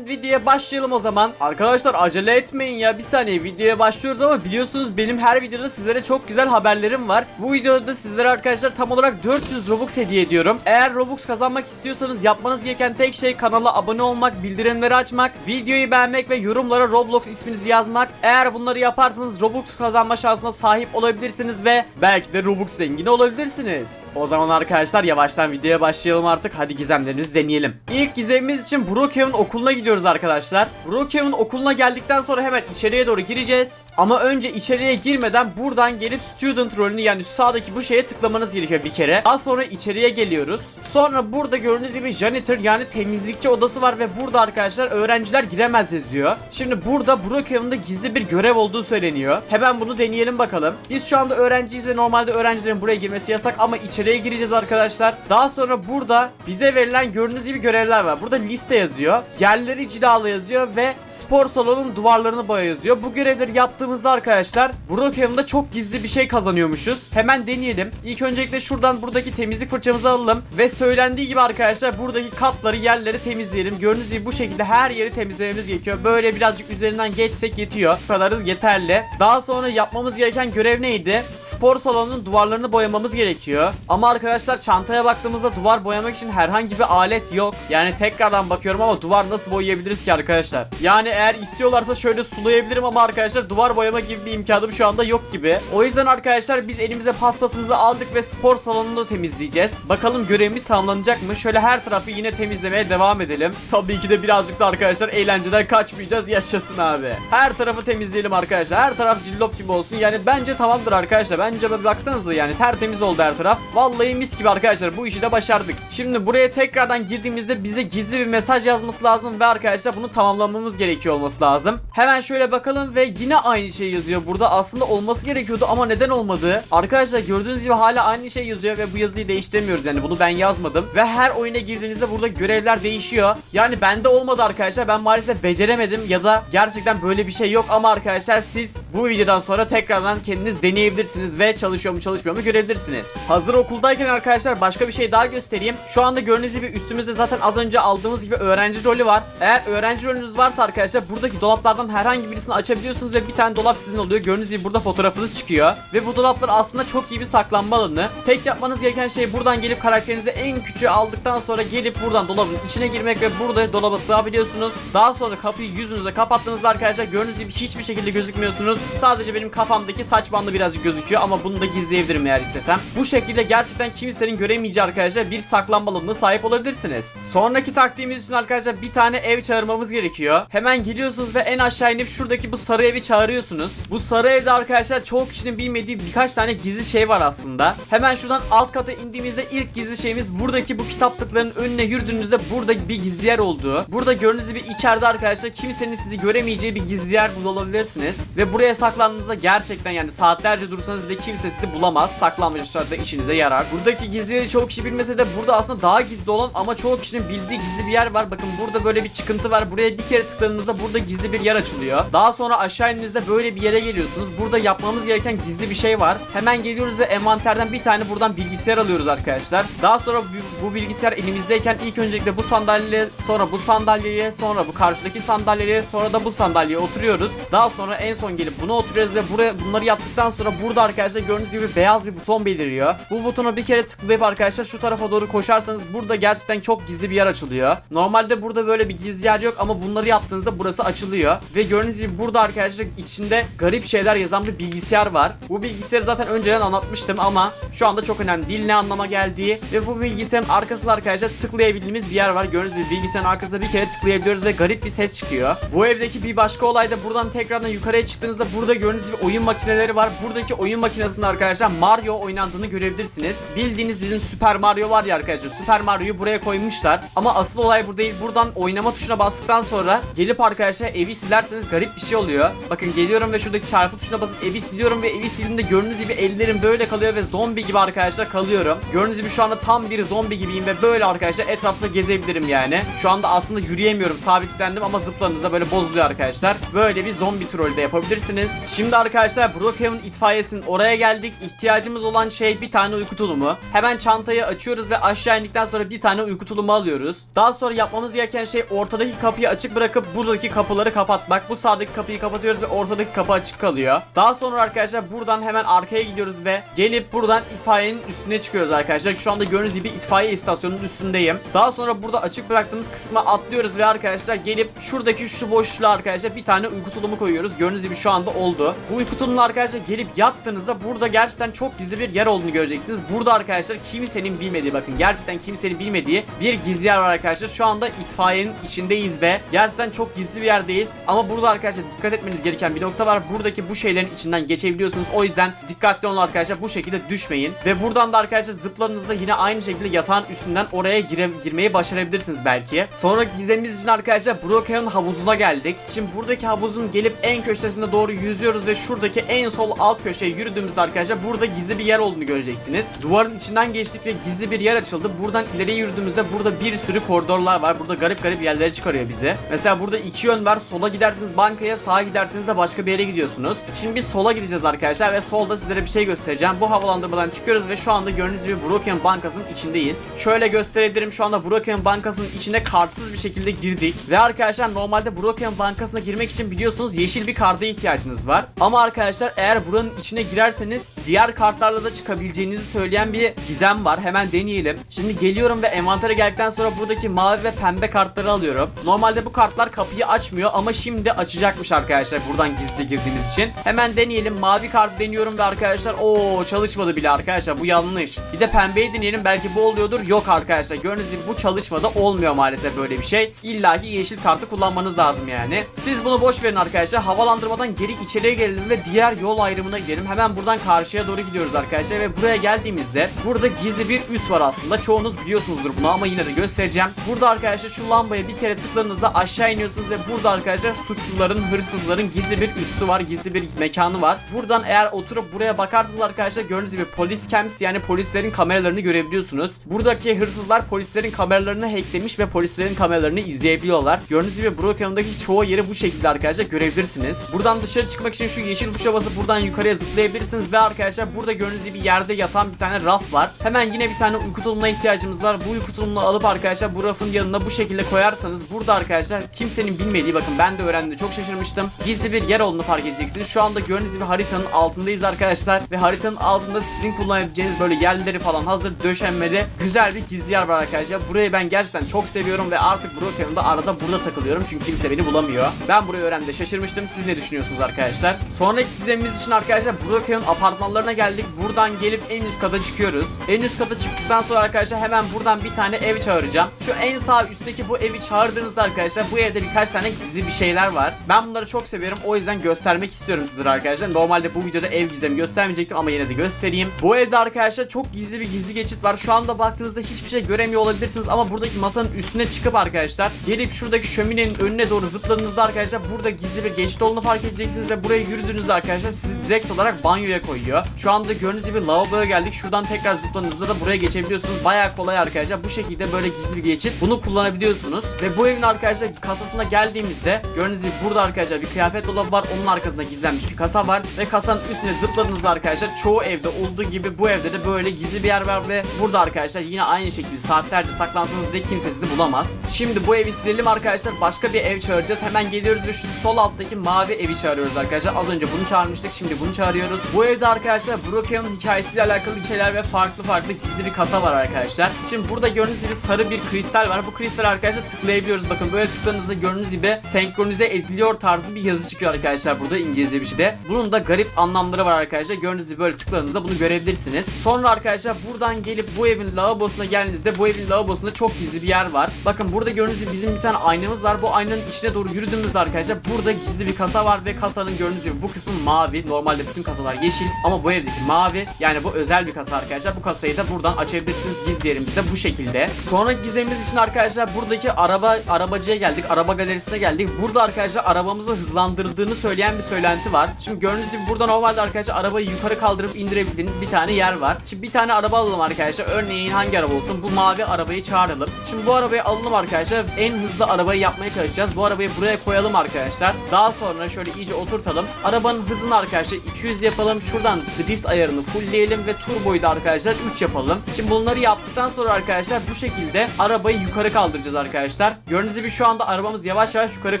Videoya başlayalım o zaman. Arkadaşlar acele etmeyin ya. Bir saniye videoya başlıyoruz ama biliyorsunuz benim her videoda sizlere çok güzel haberlerim var. Bu videoda sizlere arkadaşlar tam olarak 400 Robux hediye ediyorum. Eğer Robux kazanmak istiyorsanız yapmanız gereken tek şey kanala abone olmak, bildirimleri açmak, videoyu beğenmek ve yorumlara Roblox isminizi yazmak. Eğer bunları yaparsanız Robux kazanma şansına sahip olabilirsiniz ve belki de Robux zengini olabilirsiniz. O zaman arkadaşlar yavaştan videoya başlayalım artık. Hadi gizemlerimizi deneyelim. İlk gizemimiz için Brookhaven okuluna gidiyoruz arkadaşlar. Brookhaven okuluna geldikten sonra hemen içeriye doğru gireceğiz. Ama önce içeriye girmeden buradan gelip student rolünü yani sağdaki bu şeye tıklamanız gerekiyor bir kere. Daha sonra içeriye geliyoruz. Sonra burada gördüğünüz gibi janitor yani temizlikçi odası var ve burada arkadaşlar öğrenciler giremez yazıyor. Şimdi burada Brookhaven'da gizli bir görev olduğu söyleniyor. Hemen bunu deneyelim bakalım. Biz şu anda öğrenciyiz ve normalde öğrencilerin buraya girmesi yasak ama içeriye gireceğiz arkadaşlar. Daha sonra burada bize verilen gördüğünüz gibi görevler var. Burada liste yazıyor. Yerleri cilala yazıyor ve spor salonunun duvarlarını boya yazıyor. Bu görevleri yaptığımızda arkadaşlar Brookhaven'da çok gizli bir şey kazanıyormuşuz. Hemen deneyelim. İlk öncelikle şuradan buradaki temizlik fırçamızı alalım ve söylendiği gibi arkadaşlar buradaki katları yerleri temizleyelim. Gördüğünüz gibi bu şekilde her yeri temizlememiz gerekiyor. Böyle birazcık üzerinden geçsek yetiyor. Bu kadarı yeterli. Daha sonra yapmamız gereken görev neydi? Spor salonunun duvarlarını boyamamız gerekiyor. Ama arkadaşlar çantaya baktığımızda duvar boyamak için herhangi bir alet yok. Yani tekrardan bakıyorum ama duvar nasıl boyayabiliriz ki arkadaşlar? Yani eğer istiyorlarsa şöyle sulayabilirim ama arkadaşlar duvar boyama gibi bir imkanım şu anda yok gibi. O yüzden arkadaşlar biz elimize paspasımızı aldık ve spor salonunu da temizleyeceğiz. Bakalım görevimiz tamamlanacak mı? Şöyle her tarafı yine temizlemeye devam edelim. Tabii ki de birazcık da arkadaşlar eğlenceden kaçmayacağız. Yaşasın abi. Her tarafı temizleyelim arkadaşlar. Her taraf cillop gibi olsun. Yani bence tamamdır arkadaşlar. Bence bir baksanıza yani tertemiz oldu her taraf. Vallahi mis gibi arkadaşlar. Bu işi de başardık. Şimdi buraya tekrardan girdiğimizde bize gizli bir mesaj yazması lazım ve arkadaşlar bunu tamamlamamız gerekiyor olması lazım. Hemen şöyle bakalım ve yine aynı şey yazıyor burada. Aslında olması gerekiyordu ama neden olmadı? Arkadaşlar gördüğünüz gibi hala aynı şey yazıyor ve bu yazıyı değiştiremiyoruz yani bunu ben yazmadım. Ve her oyuna girdiğinizde burada görevler değişiyor. Yani bende olmadı arkadaşlar. Ben maalesef beceremedim ya da gerçekten böyle bir şey yok ama arkadaşlar siz bu videodan sonra tekrardan kendiniz deneyebilirsiniz ve çalışıyor mu çalışmıyor mu görebilirsiniz. Hazır okuldayken arkadaşlar başka bir şey daha göstereyim. Şu anda gördüğünüz gibi üstümüzde zaten az önce aldığımız gibi öğrenci rolü var. Öğrenci rolünüz varsa arkadaşlar buradaki dolaplardan herhangi birisini açabiliyorsunuz ve bir tane dolap sizin oluyor. Gördüğünüz gibi burada fotoğrafınız çıkıyor. Ve bu dolaplar aslında çok iyi bir saklanma alanı. Tek yapmanız gereken şey buradan gelip karakterinizi en küçüğü aldıktan sonra gelip buradan dolabın içine girmek ve burada dolaba sığabiliyorsunuz. Daha sonra kapıyı yüzünüze kapattığınızda arkadaşlar gördüğünüz gibi hiçbir şekilde gözükmüyorsunuz. Sadece benim kafamdaki saç bandı birazcık gözüküyor ama bunu da gizleyebilirim eğer istesem. Bu şekilde gerçekten kimsenin göremeyeceği arkadaşlar bir saklanma alanına sahip olabilirsiniz. Sonraki taktiğimiz için arkadaşlar bir tane ev çağırmamız gerekiyor. Hemen geliyorsunuz ve en aşağı inip şuradaki bu sarı evi çağırıyorsunuz. Bu sarı evde arkadaşlar çoğu kişinin bilmediği birkaç tane gizli şey var aslında. Hemen şuradan alt kata indiğimizde ilk gizli şeyimiz buradaki bu kitaplıkların önüne yürüdüğünüzde burada bir gizli yer olduğu. Burada gördüğünüz gibi içeride arkadaşlar kimsenin sizi göremeyeceği bir gizli yer bulabilirsiniz. Ve buraya saklandığınızda gerçekten yani saatlerce dursanız bile kimse sizi bulamaz. Saklanmışlarda işinize yarar. Buradaki gizli yeri çoğu kişi bilmese de burada aslında daha gizli olan ama çoğu kişinin bildiği gizli bir yer var. Bakın burada böyle bir çıkıntı var. Buraya bir kere tıkladığınızda burada gizli bir yer açılıyor. Daha sonra aşağı indiğinizde böyle bir yere geliyorsunuz. Burada yapmamız gereken gizli bir şey var. Hemen geliyoruz ve envanterden bir tane buradan bilgisayar alıyoruz arkadaşlar. Daha sonra bu, bilgisayar elimizdeyken ilk öncelikle bu sandalye sonra bu sandalyeye sonra bu karşıdaki sandalyeye sonra da bu sandalyeye oturuyoruz. Daha sonra en son gelip buna oturuyoruz ve buraya bunları yaptıktan sonra burada arkadaşlar gördüğünüz gibi beyaz bir buton beliriyor. Bu butona bir kere tıklayıp arkadaşlar şu tarafa doğru koşarsanız burada gerçekten çok gizli bir yer açılıyor. Normalde burada böyle bir gizli yer yok ama bunları yaptığınızda burası açılıyor. Ve gördüğünüz gibi burada arkadaşlar içinde garip şeyler yazan bir bilgisayar var. Bu bilgisayarı zaten önceden anlatmıştım ama şu anda çok önemli değil ne anlama geldiği ve bu bilgisayarın arkasında arkadaşlar tıklayabildiğimiz bir yer var. Gördüğünüz gibi bilgisayarın arkasında bir kere tıklayabiliyoruz ve garip bir ses çıkıyor. Bu evdeki bir başka olay da buradan tekrardan yukarıya çıktığınızda burada gördüğünüz gibi oyun makineleri var. Buradaki oyun makinesinde arkadaşlar Mario oynandığını görebilirsiniz. Bildiğiniz bizim Super Mario var ya arkadaşlar. Super Mario'yu buraya koymuşlar. Ama asıl olay bu değil. Buradan oynama tuşuna bastıktan sonra gelip arkadaşlar evi silerseniz garip bir şey oluyor. Bakın geliyorum ve şuradaki çarpı tuşuna basıp evi siliyorum ve evi sildiğimde gördüğünüz gibi ellerim böyle kalıyor ve zombi gibi arkadaşlar kalıyorum. Gördüğünüz gibi şu anda tam bir zombi gibiyim ve böyle arkadaşlar etrafta gezebilirim yani. Şu anda aslında yürüyemiyorum sabitlendim ama zıpladığınızda böyle bozuluyor arkadaşlar. Böyle bir zombi trolü de yapabilirsiniz. Şimdi arkadaşlar Brookhaven itfaiyesinin oraya geldik. İhtiyacımız olan şey bir tane uyku tulumu. Hemen çantayı açıyoruz ve aşağı indikten sonra bir tane uyku tulumu alıyoruz. Daha sonra yapmamız gereken şey orta ortadaki kapıyı açık bırakıp buradaki kapıları kapatmak. Bu sağdaki kapıyı kapatıyoruz ve ortadaki kapı açık kalıyor. Daha sonra arkadaşlar buradan hemen arkaya gidiyoruz ve gelip buradan itfaiyenin üstüne çıkıyoruz arkadaşlar. Şu anda gördüğünüz gibi itfaiye istasyonunun üstündeyim. Daha sonra burada açık bıraktığımız kısma atlıyoruz ve arkadaşlar gelip şuradaki şu boşluğa arkadaşlar bir tane uyku tulumu koyuyoruz. Gördüğünüz gibi şu anda oldu. Bu uyku tulumuna arkadaşlar gelip yattığınızda burada gerçekten çok gizli bir yer olduğunu göreceksiniz. Burada arkadaşlar kimsenin bilmediği bakın gerçekten kimsenin bilmediği bir gizli yer var arkadaşlar. Şu anda itfaiyenin içindeyiz ve gerçekten çok gizli bir yerdeyiz. Ama burada arkadaşlar dikkat etmeniz gereken bir nokta var. Buradaki bu şeylerin içinden geçebiliyorsunuz. O yüzden dikkatli olun arkadaşlar. Bu şekilde düşmeyin. Ve buradan da arkadaşlar zıplarınızda yine aynı şekilde yatağın üstünden oraya gire, girmeyi başarabilirsiniz belki. Sonra gizemimiz için arkadaşlar Brokeon havuzuna geldik. Şimdi buradaki havuzun gelip en köşesine doğru yüzüyoruz ve şuradaki en sol alt köşeye yürüdüğümüzde arkadaşlar burada gizli bir yer olduğunu göreceksiniz. Duvarın içinden geçtik ve gizli bir yer açıldı. Buradan ileriye yürüdüğümüzde burada bir sürü koridorlar var. Burada garip garip yerlere çıkarıyor bizi. Mesela burada iki yön var. Sola gidersiniz bankaya, sağa giderseniz de başka bir yere gidiyorsunuz. Şimdi biz sola gideceğiz arkadaşlar ve solda sizlere bir şey göstereceğim. Bu havalandırmadan çıkıyoruz ve şu anda gördüğünüz gibi Broken Bankası'nın içindeyiz. Şöyle gösterebilirim. Şu anda Broken Bankası'nın içine kartsız bir şekilde girdik. Ve arkadaşlar normalde Broken Bankası'na girmek için biliyorsunuz yeşil bir karta ihtiyacınız var. Ama arkadaşlar eğer buranın içine girerseniz diğer kartlarla da çıkabileceğinizi söyleyen bir gizem var. Hemen deneyelim. Şimdi geliyorum ve envantere geldikten sonra buradaki mavi ve pembe kartları alıyorum. Normalde bu kartlar kapıyı açmıyor ama şimdi açacakmış arkadaşlar buradan gizlice girdiğimiz için. Hemen deneyelim. Mavi kart deniyorum ve arkadaşlar o çalışmadı bile arkadaşlar. Bu yanlış. Bir de pembeyi deneyelim. Belki bu oluyordur. Yok arkadaşlar. Gördüğünüz gibi bu çalışmada olmuyor maalesef böyle bir şey. İlla ki yeşil kartı kullanmanız lazım yani. Siz bunu boş verin arkadaşlar. Havalandırmadan geri içeriye gelelim ve diğer yol ayrımına gidelim. Hemen buradan karşıya doğru gidiyoruz arkadaşlar ve buraya geldiğimizde burada gizli bir üs var aslında. Çoğunuz biliyorsunuzdur bunu ama yine de göstereceğim. Burada arkadaşlar şu lambaya bir kere tıkladığınızda aşağı iniyorsunuz ve burada arkadaşlar suçluların, hırsızların gizli bir üssü var. Gizli bir mekanı var. Buradan eğer oturup buraya bakarsanız arkadaşlar gördüğünüz gibi polis cams yani polislerin kameralarını görebiliyorsunuz. Buradaki hırsızlar polislerin kameralarını hacklemiş ve polislerin kameralarını izleyebiliyorlar. Gördüğünüz gibi Brokeon'daki çoğu yeri bu şekilde arkadaşlar görebilirsiniz. Buradan dışarı çıkmak için şu yeşil tuşa basıp buradan yukarıya zıplayabilirsiniz ve arkadaşlar burada gördüğünüz gibi yerde yatan bir tane raf var. Hemen yine bir tane uyku tulumuna ihtiyacımız var. Bu uyku tulumunu alıp arkadaşlar bu rafın yanına bu şekilde koyarsanız burada arkadaşlar kimsenin bilmediği bakın ben de öğrendim çok şaşırmıştım. Gizli bir yer olduğunu fark edeceksiniz. Şu anda gördüğünüz gibi haritanın altındayız arkadaşlar ve haritanın altında sizin kullanabileceğiniz böyle yerleri falan hazır döşenmeli güzel bir gizli yer var arkadaşlar. Burayı ben gerçekten çok seviyorum ve artık Brokeon'da arada burada takılıyorum çünkü kimse beni bulamıyor. Ben burayı öğrendiğimde şaşırmıştım. Siz ne düşünüyorsunuz arkadaşlar? Sonraki gizemimiz için arkadaşlar Brokeon apartmanlarına geldik. Buradan gelip en üst kata çıkıyoruz. En üst kata çıktıktan sonra arkadaşlar hemen buradan bir tane ev çağıracağım. Şu en sağ üstteki bu evi çağırdığınızda arkadaşlar bu evde birkaç tane gizli bir şeyler var. Ben bunları çok seviyorum. O yüzden göstermek istiyorum sizlere arkadaşlar. Normalde bu videoda ev gizemi göstermeyecektim ama yine de göstereyim. Bu evde arkadaşlar çok gizli bir gizli geçit var. Şu anda baktığınızda hiçbir şey göremiyor olabilirsiniz ama buradaki masanın üstüne çıkıp arkadaşlar gelip şuradaki şöminenin önüne doğru zıpladığınızda arkadaşlar burada gizli bir geçit olduğunu fark edeceksiniz ve buraya yürüdüğünüzde arkadaşlar sizi direkt olarak banyoya koyuyor. Şu anda gördüğünüz gibi lavaboya geldik. Şuradan tekrar zıpladığınızda da buraya geçebiliyorsunuz. Bayağı kolay arkadaşlar. Bu şekilde böyle gizli bir geçit. Bunu kullanabiliyorsunuz. Ve bu evin arkadaşlar kasasına geldiğimizde gördüğünüz gibi burada arkadaşlar bir kıyafet dolabı var. Onun arkasında gizlenmiş bir kasa var. Ve kasanın üstüne zıpladığınızda arkadaşlar çoğu evde olduğu gibi bu evde de böyle gizli bir yer var ve burada arkadaşlar yine aynı şekilde saatlerce saklansanız bile kimse sizi bulamaz. Şimdi bu evi silelim arkadaşlar. Başka bir ev çağıracağız. Hemen geliyoruz ve şu sol alttaki mavi evi çağırıyoruz arkadaşlar. Az önce bunu çağırmıştık. Şimdi bunu çağırıyoruz. Bu evde arkadaşlar Brokeon'un hikayesiyle alakalı şeyler ve farklı farklı gizli bir kasa var arkadaşlar. Şimdi burada gördüğünüz gibi sarı bir kristal var. Bu kristal arkadaşlar tıklayabiliyoruz. Bakın böyle tıkladığınızda gördüğünüz gibi senkronize ediliyor tarzı bir yazı çıkıyor arkadaşlar burada İngilizce bir şeyde. Bunun da garip anlamları var arkadaşlar. Gördüğünüz gibi böyle tıkladığınızda bunu görebilirsiniz. Sonra arkadaşlar buradan gelip bu evin lavabosuna geldiğinizde bu evin lavabosunda çok gizli bir yer var. Bakın burada gördüğünüz gibi bizim bir tane aynamız var. Bu aynanın içine doğru yürüdüğümüzde arkadaşlar burada gizli bir kasa var ve kasanın gördüğünüz gibi bu kısmı mavi. Normalde bütün kasalar yeşil ama bu evdeki mavi. Yani bu özel bir kasa arkadaşlar. Bu kasayı da buradan açabilirsiniz gizli yerimizde bu şekilde. Sonraki gizemimiz için arkadaşlar buradaki araba arabacıya geldik. Araba galerisine geldik. Burada arkadaşlar arabamızı hızlandırdığını söyleyen bir söylenti var. Şimdi gördüğünüz gibi burada normalde arkadaşlar arabayı yukarı kaldırıp indirebildiğiniz bir tane yer var. Şimdi bir tane araba alalım arkadaşlar. Örneğin hangi araba olsun? Bu mavi arabayı çağıralım. Şimdi bu arabayı alalım arkadaşlar. En hızlı arabayı yapmaya çalışacağız. Bu arabayı buraya koyalım arkadaşlar. Daha sonra şöyle iyice oturtalım. Arabanın hızını arkadaşlar 200 yapalım. Şuradan drift ayarını fullleyelim ve turboyu da arkadaşlar 3 yapalım. Şimdi bunları yaptıktan sonra arkadaşlar bu şekilde arabayı yukarı kaldıracağız arkadaşlar. Gördüğünüz gibi şu anda arabamız yavaş yavaş yukarı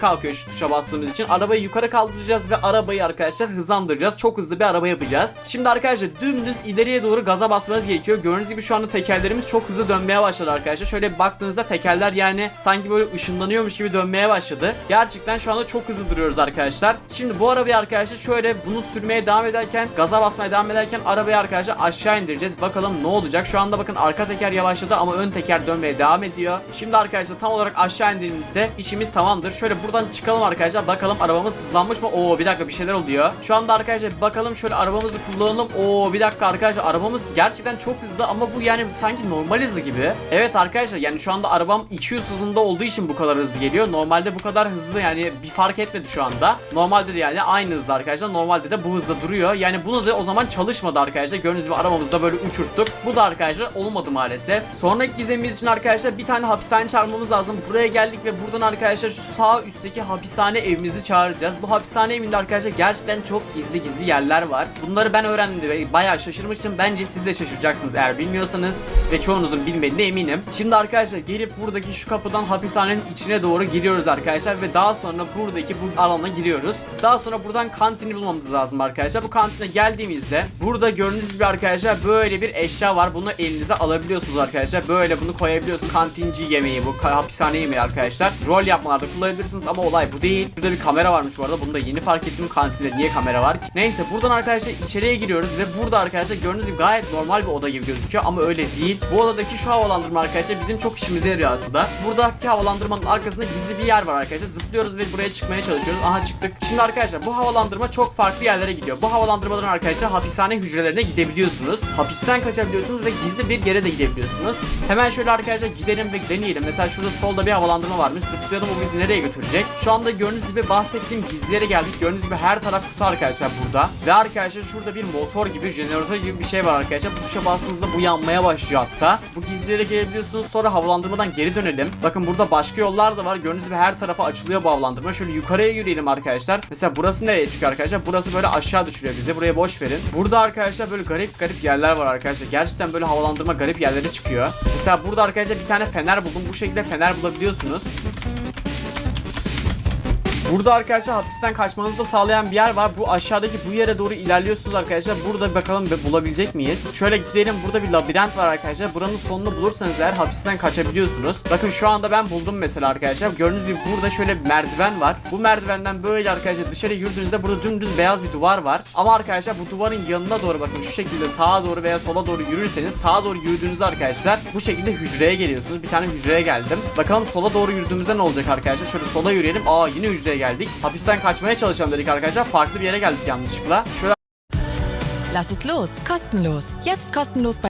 kalkıyor şu tuşa bastığımız için. Arabayı yukarı kaldıracağız ve arabayı arkadaşlar hızlandıracağız. Çok hızlı bir araba yapacağız. Şimdi arkadaşlar dümdüz ileriye doğru gaza basmanız gerekiyor. Gördüğünüz gibi şu anda tekerlerimiz çok hızlı dönmeye başladı arkadaşlar. Şöyle baktığınızda tekerler yani sanki böyle ışınlanıyormuş gibi dönmeye başladı. Gerçekten şu anda çok hızlı duruyoruz arkadaşlar. Şimdi bu arabayı arkadaşlar şöyle bunu sürmeye devam ederken gaza basmaya devam ederken arabayı arkadaşlar aşağı indireceğiz. Bakalım ne olacak. Şu anda bakın arka teker yavaşladı ama ön teker dönmeye devam ediyor. Şimdi arkadaşlar tam olarak aşağı indiğimizde işimiz tamamdır. Şöyle buradan çıkalım arkadaşlar. Bakalım arabamız hızlanmış mı? Oo bir dakika bir şeyler oluyor. Şu anda arkadaşlar bakalım şöyle arabamızı kullanalım. Oo bir dakika arkadaşlar arabamız gerçekten çok hızlı ama bu yani sanki normal hızı gibi. Evet arkadaşlar yani şu anda arabam 200 hızında olduğu için bu kadar hızlı geliyor. Normalde bu kadar hızlı yani bir fark etmedi şu anda. Normalde de yani aynı hızda arkadaşlar. Normalde de bu hızda duruyor. Yani bunu da o zaman çalışmadı arkadaşlar. Gördüğünüz gibi arabamızda böyle uçurttuk. Bu da arkadaşlar olmadı maalesef. Sonraki gizemimiz için arkadaşlar bir tane hapishane çağırmamız lazım. Buraya geldik ve buradan arkadaşlar şu sağ üstteki hapishane evimizi çağıracağız. Bu hapishane evinde arkadaşlar gerçekten çok gizli gizli yerler var. Bunları ben öğrendim ve bayağı şaşırmıştım. Bence siz de şaşıracaksınız eğer bilmiyorsanız ve çoğunuzun bilmediğine eminim. Şimdi arkadaşlar gelip buradaki şu kapıdan hapishanenin içine doğru giriyoruz arkadaşlar ve daha sonra buradaki bu alana giriyoruz. Daha sonra buradan kantini bulmamız lazım arkadaşlar. Bu kantine geldiğimizde burada gördüğünüz gibi arkadaşlar böyle bir eşya var. Bunu elinize alabiliyorsunuz arkadaşlar. Böyle bunu koyabiliyorsunuz. Kantinci yemeği bu. Hapishane yemeği arkadaşlar. Rol yapmalarda kullanabilirsiniz ama olay bu değil. Burada bir kamera varmış bu arada. Bunu da yeni fark ettim. Kantinde niye kamera var ki? Neyse buradan arkadaşlar içeriye giriyoruz ve burada arkadaşlar gördüğünüz gibi gayet normal bir oda gibi gözüküyor ama öyle değil. Bu odadaki şu havalandırma arkadaşlar bizim çok işimize yarıyor aslında. Buradaki havalandırmanın arkasında gizli bir yer var arkadaşlar. Zıplıyoruz ve buraya çıkmaya çalışıyoruz. Aha çıktık. Şimdi arkadaşlar bu havalandırma çok farklı yerlere gidiyor. Bu havalandırmaların arkadaşlar hapishane hücrelerine gidebiliyorsunuz. Hapisten kaçabiliyorsunuz ve gizli bir yere de gidebiliyorsunuz. Hemen şöyle arkadaşlar gidelim ve deneyelim. Mesela şurada solda bir havalandırma varmış. Zıplayalım o bizi nereye götürecek? Şu anda gördüğünüz gibi bahsettiğim gizli geldik. Gördüğünüz gibi her taraf kutu arkadaşlar burada. Ve arkadaşlar şurada bir motor gibi, jeneratör gibi bir şey var arkadaşlar. Bu tuşa bastığınızda bu yanmaya başlıyor hatta. Bu gizli gelebiliyorsunuz. Sonra havalandırmadan geri dönelim. Bakın burada başka yollar da var. Gördüğünüz gibi her tarafa açılıyor bu havalandırma. Şöyle yukarıya yürüyelim arkadaşlar. Mesela burası nereye çıkıyor arkadaşlar? Burası böyle aşağı düşürüyor bizi. Buraya boş verin. Burada arkadaşlar böyle garip garip yerler var arkadaşlar. Gerçekten böyle havalandırma garip yerlere çıkıyor. Mesela burada arkadaşlar bir tane fener buldum. Bu şekilde fener bulabiliyorsunuz. Burada arkadaşlar hapisten kaçmanızı da sağlayan bir yer var. Bu aşağıdaki bu yere doğru ilerliyorsunuz arkadaşlar. Burada bakalım bulabilecek miyiz? Şöyle gidelim. Burada bir labirent var arkadaşlar. Buranın sonunu bulursanız eğer hapisten kaçabiliyorsunuz. Bakın şu anda ben buldum mesela arkadaşlar. Gördüğünüz gibi burada şöyle bir merdiven var. Bu merdivenden böyle arkadaşlar dışarı yürüdüğünüzde burada dümdüz beyaz bir duvar var. Ama arkadaşlar bu duvarın yanına doğru bakın şu şekilde sağa doğru veya sola doğru yürürseniz sağa doğru yürüdüğünüzde arkadaşlar bu şekilde hücreye geliyorsunuz. Bir tane hücreye geldim. Bakalım sola doğru yürüdüğümüzde ne olacak arkadaşlar? Şöyle sola yürüyelim. Aa yine hücreye geldik. Hapisten kaçmaya çalışalım dedik arkadaşlar. Farklı bir yere geldik yanlışlıkla. Şöyle Lass es los, kostenlos. Jetzt kostenlos bei